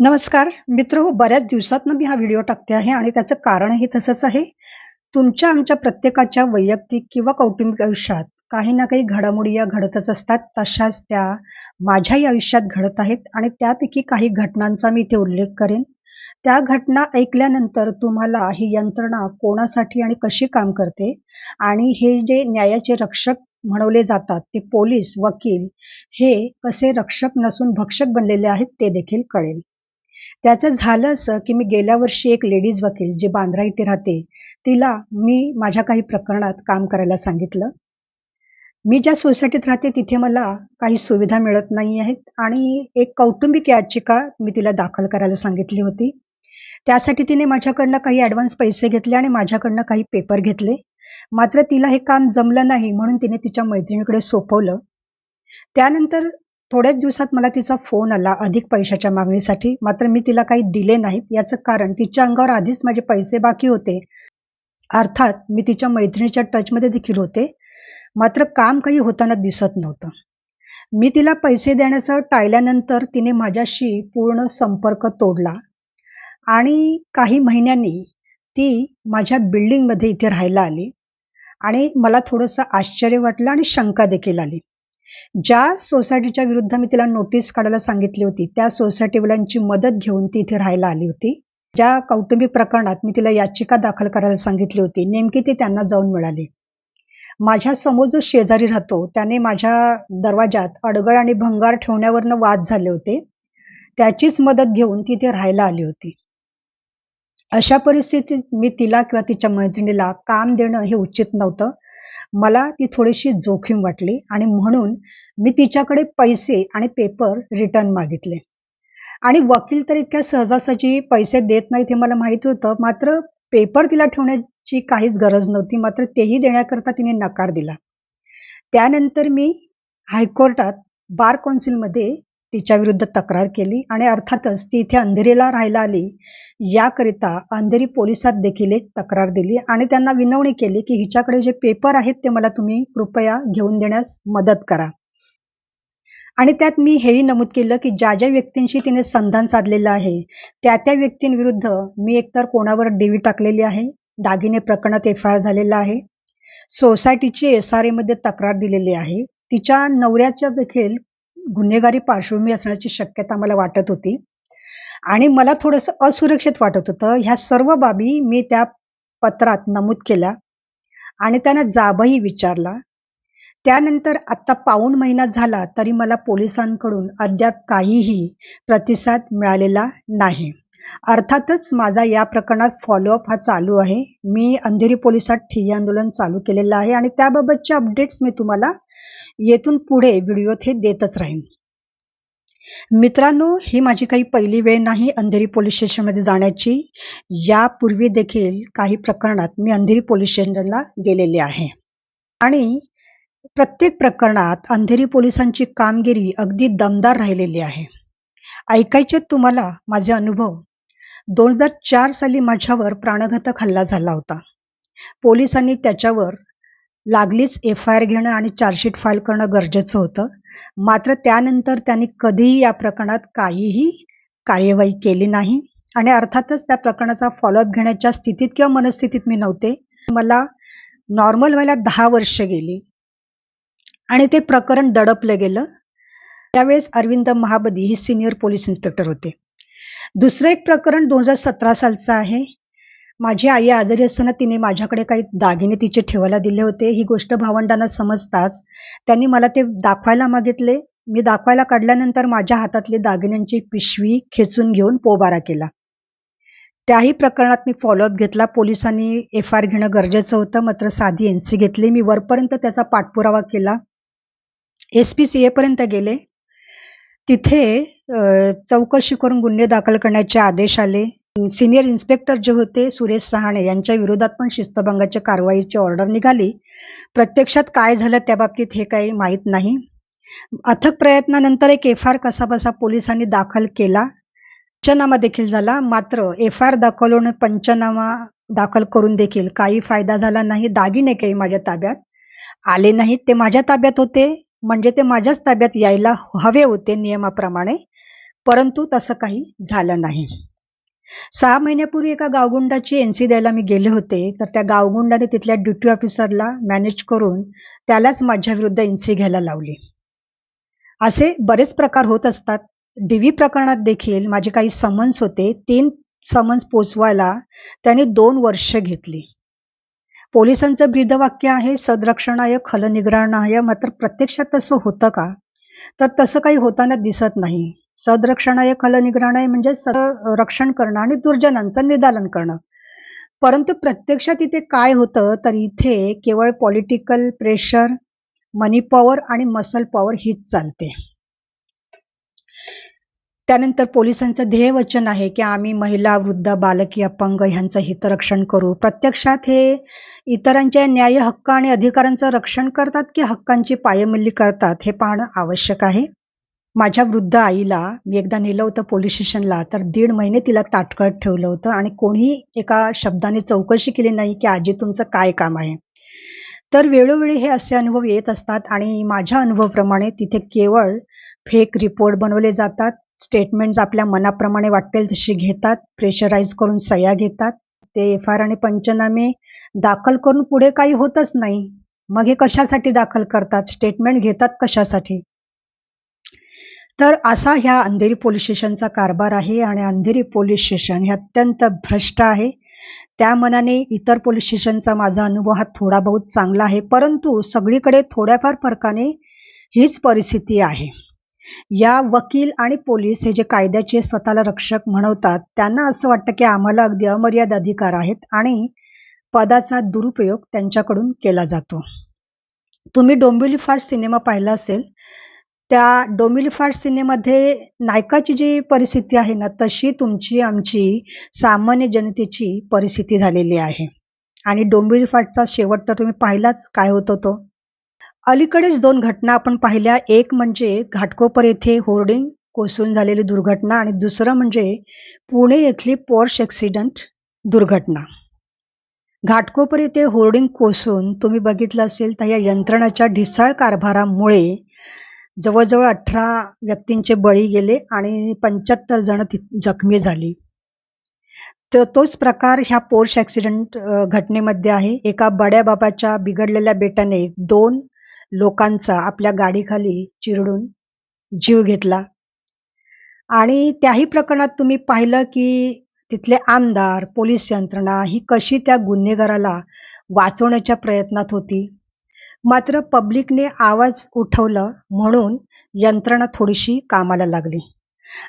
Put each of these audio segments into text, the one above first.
नमस्कार मित्र हो बऱ्याच दिवसातनं मी हा व्हिडिओ टाकते आहे आणि त्याचं कारणही तसंच आहे. तुमच्या आमच्या प्रत्येकाच्या वैयक्तिक किंवा कौटुंबिक आयुष्यात काही ना काही घडामोडी या घडतच असतात. तशाच त्या माझ्याही आयुष्यात घडत आहेत आणि त्यापैकी काही घटनांचा मी इथे उल्लेख करेन. त्या घटना ऐकल्यानंतर तुम्हाला ही यंत्रणा कोणासाठी आणि कशी काम करते आणि हे जे न्यायाचे रक्षक म्हणवले जातात ते पोलीस वकील हे कसे रक्षक नसून भक्षक बनलेले आहेत ते देखील कळेल. त्याचं झालं असं की मी गेल्या वर्षी एक लेडीज वकील जी बांद्रा इथे राहते तिला मी माझ्या काही प्रकरणात काम करायला सांगितलं. मी ज्या सोसायटीत राहते तिथे मला काही सुविधा मिळत नाही आहेत आणि एक कौटुंबिक याचिका मी तिला दाखल करायला सांगितली होती. त्यासाठी तिने माझ्याकडनं काही ॲडव्हान्स पैसे घेतले आणि माझ्याकडनं काही पेपर घेतले. मात्र तिला हे काम जमलं नाही म्हणून तिने तिच्या मैत्रिणीकडे सोपवलं. त्यानंतर थोड्याच दिवसात मला तिचा फोन आला अधिक पैशाच्या मागणीसाठी. मात्र मी तिला काही दिले नाहीत. याचं कारण तिच्या अंगावर आधीच माझे पैसे बाकी होते. अर्थात मी तिच्या मैत्रिणीच्या टचमध्ये देखील होते. मात्र काम काही होताना दिसत नव्हतं. मी तिला पैसे देण्याचं टाळल्यानंतर तिने माझ्याशी पूर्ण संपर्क तोडला. आणि काही महिन्यांनी ती माझ्या बिल्डिंगमध्ये इथे राहायला आली. आणि मला थोडंसं आश्चर्य वाटलं आणि शंका देखील आली. ज्या सोसायटीच्या विरुद्ध मी तिला नोटीस काढायला सांगितली होती त्या सोसायटीवाल्यांची मदत घेऊन ती इथे राहायला आली होती. ज्या कौटुंबिक प्रकरणात मी तिला याचिका दाखल करायला सांगितली होती नेमकी ती त्यांना जाऊन मिळाली. माझ्यासमोर जो शेजारी राहतो त्याने माझ्या दरवाजात अडगळ आणि भंगार ठेवण्यावरनं वाद झाले होते. त्याचीच मदत घेऊन ती इथे राहायला आली होती. अशा परिस्थितीत मी तिला किंवा तिच्या मैत्रिणीला काम देणं हे उचित नव्हतं. मला ती थोडीशी जोखीम वाटली आणि म्हणून मी तिच्याकडे पैसे आणि पेपर रिटर्न मागितले. आणि वकील तर इतक्या सहजासहजी पैसे देत नाहीत हे मला माहिती होतं मात्र पेपर तिला ठेवण्याची काहीच गरज नव्हती मात्र तेही देण्याकरता तिने नकार दिला. त्यानंतर मी हायकोर्टात बार कौन्सिलमध्ये तिच्या विरुद्ध तक्रार केली आणि अर्थातच ती इथे अंधेरीला राहायला आली. याकरिता अंधेरी पोलिसात देखील एक तक्रार दिली आणि त्यांना विनवणी केली की हिच्याकडे जे पेपर आहेत ते मला तुम्ही कृपया घेऊन देण्यास मदत करा. आणि त्यात मी हेही नमूद केलं की ज्या ज्या व्यक्तींशी तिने संधान साधलेलं आहे त्या त्या व्यक्तींविरुद्ध मी एकतर कोणावर डीव्ही टाकलेली आहे दागिने प्रकरणात एफ आय आर झालेला आहे सोसायटीची एस आर एमध्ये तक्रार दिलेली आहे तिच्या नवऱ्याच्या देखील गुन्हेगारी पार्श्वभूमी असण्याची शक्यता मला वाटत होती. आणि मला थोडंसं असुरक्षित वाटत होतं. ह्या सर्व बाबी मी त्या पत्रात नमूद केल्या आणि त्यांना जाबही विचारला. त्यानंतर आत्ता पाऊण महिना झाला तरी मला पोलिसांकडून अद्याप काहीही प्रतिसाद मिळालेला नाही. अर्थातच माझा या प्रकरणात फॉलोअप हा चालू आहे. मी अंधेरी पोलिसात ठिय्या आंदोलन चालू केलेलं आहे आणि त्याबाबतचे अपडेट्स मी तुम्हाला येथून पुढे व्हिडिओ हे देतच राहीन. मित्रांनो ही माझी काही पहिली वेळ नाही अंधेरी पोलीस स्टेशनमध्ये जाण्याची. यापूर्वी देखील काही प्रकरणात मी अंधेरी पोलीस स्टेशनला गेलेले आहे. आणि प्रत्येक प्रकरणात अंधेरी पोलिसांची कामगिरी अगदी दमदार राहिलेली आहे. ऐकायचे तुम्हाला माझे अनुभव. दोन हजार चार साली माझ्यावर प्राणघातक हल्ला झाला होता. पोलिसांनी त्याच्यावर लागलीच एफ आय आर घेणं आणि चार्जशीट फाईल करणं गरजेचं होतं. मात्र त्यानंतर त्यांनी कधीही या प्रकरणात काहीही कार्यवाही केली नाही. आणि अर्थातच त्या प्रकरणाचा फॉलोअप घेण्याच्या स्थितीत किंवा मनस्थितीत मी नव्हते. मला नॉर्मल व्हायला दहा वर्ष गेली. आणि ते प्रकरण दडपलं गेलं. त्यावेळेस अरविंद महाबदी हे सिनियर पोलीस इन्स्पेक्टर होते. दुसरं एक प्रकरण दोन हजार सतरा सालचं आहे. माझी आई आजारी असताना तिने माझ्याकडे काही दागिने तिचे ठेवायला दिले होते. ही गोष्ट भावंडांना समजताच त्यांनी मला ते दाखवायला मागितले. मी दाखवायला काढल्यानंतर माझ्या हातातली दागिन्यांची पिशवी खेचून घेऊन पोबारा केला. त्याही प्रकरणात मी फॉलोअप घेतला. पोलिसांनी एफ आर घेणं गरजेचं होतं. मात्र साधी एन सी घेतली. मी वरपर्यंत त्याचा पाठपुरावा केला. एस पी सी एपर्यंत गेले. तिथे चौकशी करून गुन्हे दाखल करण्याचे आदेश आले. सिनियर इन्स्पेक्टर जे होते सुरेश सहाणे यांच्या विरोधात पण शिस्तभंगाच्या कारवाईची ऑर्डर निघाली. प्रत्यक्षात काय झालं त्या बाबतीत हे काही माहीत नाही. अथक प्रयत्नानंतर एक एफ आर कसाबसा पोलिसांनी दाखल केला. पंचनामा देखील झाला. मात्र एफ आय आर दाखवून पंचनामा दाखल करून देखील काही फायदा झाला नाही. दागिने काही माझ्या ताब्यात आले नाहीत. ते माझ्या ताब्यात होते. म्हणजे ते माझ्याच ताब्यात यायला हवे होते नियमाप्रमाणे. परंतु तसं काही झालं नाही. सहा महिन्यापूर्वी एका गावगुंडाची एन सी द्यायला मी गेले होते. तर त्या गावगुंडाने तिथल्या ड्युटी ऑफिसरला मॅनेज करून त्यालाच माझ्या विरुद्ध एन सी घ्यायला लावली. असे बरेच प्रकार होत असतात. डीव्ही प्रकरणात देखील माझे काही समन्स होते. तीन समन्स पोचवायला त्याने दोन वर्ष घेतली. पोलिसांचं ब्रीदवाक्य आहे सदरक्षणाय खलनिग्रहणाय मात्र प्रत्यक्षात तसं होतं का? तर तसं काही होताना दिसत नाही. सदरक्षणाय खलनिग्रहणाय म्हणजे रक्षण करणं आणि दुर्जनांचं निदालन करणं. परंतु प्रत्यक्षात इथे काय होतं तर इथे केवळ पॉलिटिकल प्रेशर मनी पॉवर आणि मसल पॉवर हीच चालते. त्यानंतर पोलिसांचं ध्येय वचन आहे की आम्ही महिला वृद्ध बालकी अपंग ह्यांचं हितरक्षण करू. प्रत्यक्षात हे इतरांच्या न्याय हक्क आणि अधिकारांचं रक्षण करतात की हक्कांची पायमल्ली करतात हे पाहणं आवश्यक आहे. माझ्या वृद्ध आईला मी एकदा नेलं होतं पोलीस स्टेशनला तर दीड महिने तिला ताटकळत ठेवलं होतं आणि कोणीही एका शब्दाने चौकशी केली नाही की आजी तुमचं काय काम आहे? तर वेळोवेळी हे असे अनुभव येत असतात आणि माझ्या अनुभवाप्रमाणे तिथे केवळ फेक रिपोर्ट बनवले जातात स्टेटमेंट्स आपल्या मनाप्रमाणे वाटेल तशी घेतात प्रेशराईज करून सह्या घेतात ते एफ आर आणि पंचनामे दाखल करून पुढे काही होतच नाही. मग हे कशासाठी दाखल करतात? स्टेटमेंट घेतात कशासाठी? तर असा ह्या अंधेरी पोलीस स्टेशनचा कारभार आहे आणि अंधेरी पोलीस स्टेशन हे अत्यंत भ्रष्ट आहे. त्या मनाने इतर पोलीस स्टेशनचा माझा अनुभव हा थोडा बहुत चांगला आहे परंतु सगळीकडे थोड्याफार फरकाने हीच परिस्थिती आहे. या वकील आणि पोलीस हे जे कायद्याचे स्वतःला रक्षक म्हणवतात त्यांना असं वाटतं की आम्हाला अगदी अमर्याद अधिकार आहेत आणि पदाचा दुरुपयोग त्यांच्याकडून केला जातो. तुम्ही डोंबिवली फास्ट सिनेमा पाहिला असेल त्या डोंबिवली सिनेमध्ये नायकाची जी परिस्थिती आहे ना तशी तुमची आमची सामान्य जनतेची परिस्थिती झालेली आहे. आणि डोंबिलिफाटचा शेवट तर तुम्ही पाहिलाच काय होतो तो अलीकडेच दोन घटना आपण पाहिल्या. एक म्हणजे घाटकोपर येथे होर्डिंग कोसळून झालेली दुर्घटना आणि दुसरं म्हणजे पुणे येथली पोर्श ॲक्सिडंट दुर्घटना. घाटकोपर येथे होर्डिंग कोसळून तुम्ही बघितलं असेल तर या यंत्रणाच्या ढिसाळ कारभारामुळे जवळजवळ अठरा व्यक्तींचे बळी गेले आणि पंच्याहत्तर जण जखमी झाली. तर तोच प्रकार ह्या पोर्श ॲक्सिडेंट घटनेमध्ये आहे. एका बड्या बाबाच्या बिघडलेल्या बेटाने दोन लोकांचा आपल्या गाडीखाली चिरडून जीव घेतला. आणि त्याही प्रकरणात तुम्ही पाहिलं की तिथले आमदार पोलीस यंत्रणा ही कशी त्या गुन्हेगाराला वाचवण्याच्या प्रयत्नात होती? मात्र पब्लिकने आवाज उठवलं म्हणून यंत्रणा थोडीशी कामाला लागली.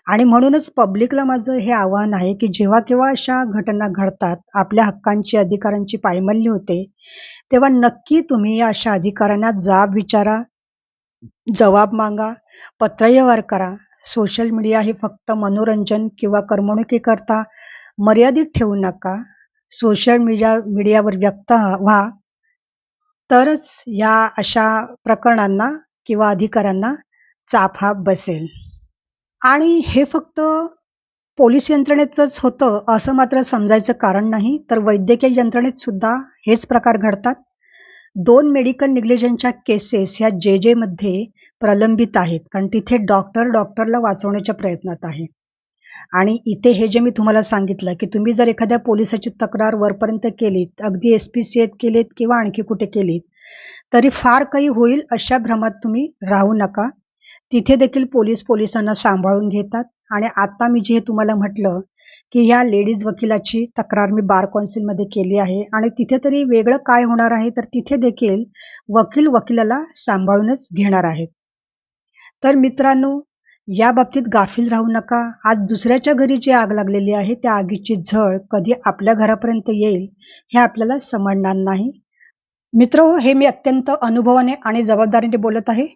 आणि म्हणूनच पब्लिकला माझं हे आव्हान आहे की जेव्हा केव्हा अशा घटना घडतात आपल्या हक्कांची अधिकारांची पायमल्ली होते तेव्हा नक्की तुम्ही या अशा अधिकाऱ्यांना जाब विचारा जबाब मागा पत्रव्यवहार करा. सोशल मीडिया हे फक्त मनोरंजन किंवा करमणुकीकरता मर्यादित ठेवू नका. सोशल मीडिया मीडियावर व्यक्त व्हा. तरच या अशा प्रकरणांना किंवा अधिकाऱ्यांना चाप हा बसेल. आणि हे फक्त पोलीस यंत्रणेतच होतं असं मात्र समजायचं कारण नाही तर वैद्यकीय यंत्रणेत सुद्धा हेच प्रकार घडतात. दोन मेडिकल निग्लिजनच्या केसेस ह्या जे जेमध्ये प्रलंबित आहेत कारण तिथे डॉक्टर डॉक्टरला वाचवण्याच्या प्रयत्नात आहे. आणि इथे हे जे मी तुम्हाला सांगितलं की तुम्ही जर एखाद्या पोलिसाची तक्रार वरपर्यंत केलीत अगदी एस पी सी एत केलीत किंवा आणखी कुठे केलीत तरी फार काही होईल अशा भ्रमात तुम्ही राहू नका. तिथे देखील पोलीस पोलिसांना सांभाळून घेतात. आणि आता मी जे तुम्हाला म्हटलं की ह्या लेडीज वकिलाची तक्रार मी बार कौन्सिलमध्ये केली आहे आणि तिथे तरी वेगळं काय होणार आहे तर तिथे देखील वकील वकिलाला सांभाळूनच घेणार आहेत. तर मित्रांनो या बाबतीत गाफील राहू नका. आज दुसऱ्याच्या घरी जी आग लागलेली आहे त्या आगीची झळ कधी आपल्या घरापर्यंत येईल हे आपल्याला समजणार नाही. मित्र हे मी अत्यंत अनुभवाने आणि जबाबदारीने बोलत आहे.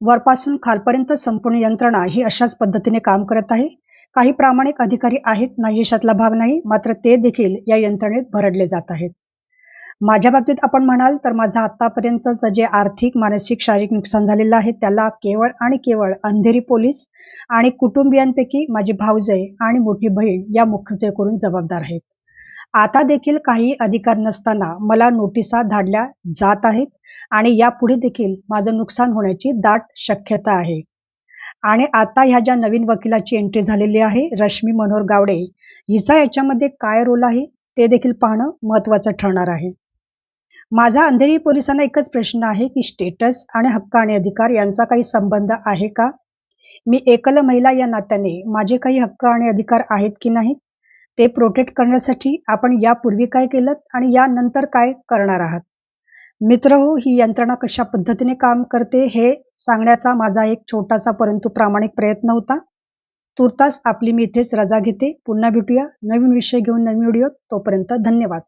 वरपासून खालपर्यंत संपूर्ण यंत्रणा ही अशाच पद्धतीने काम करत आहे. काही प्रामाणिक अधिकारी आहेत नाही यशातला भाग नाही मात्र ते देखील या यंत्रणेत भरडले जात आहेत. माझ्या बाबतीत आपण म्हणाल तर माझं आतापर्यंतचं जे आर्थिक मानसिक शारीरिक नुकसान झालेलं आहे त्याला केवळ आणि केवळ अंधेरी पोलीस आणि कुटुंबियांपैकी माझी भाऊजय आणि मोठी बहीण या मुख्यत्वे करून जबाबदार आहेत. आता देखील काही अधिकार नसताना मला नोटिसा धाडल्या जात आहेत आणि यापुढे देखील माझं नुकसान होण्याची दाट शक्यता आहे. आणि आता ह्या ज्या नवीन वकिलाची एंट्री झालेली आहे रश्मी मनोहर गावडे हिचा याच्यामध्ये काय रोल आहे ते देखील पाहणं महत्वाचं ठरणार आहे. माझा अंधेरी पोलिसांना एकच प्रश्न आहे की स्टेटस आणि हक्क आणि अधिकार यांचा काही संबंध आहे का? मी एकल महिला या नात्याने माझे काही हक्क आणि अधिकार आहेत की नाहीत? ते प्रोटेक्ट करण्यासाठी आपण यापूर्वी काय केलं आणि यानंतर काय करणार आहात? मित्र हो ही यंत्रणा कशा पद्धतीने काम करते हे सांगण्याचा माझा एक छोटासा परंतु प्रामाणिक प्रयत्न होता. तुर्तास आपली मी इथेच रजा घेते. पुन्हा भेटूया. नवीन विषय घेऊन नवीन व्हिडिओ. तोपर्यंत धन्यवाद.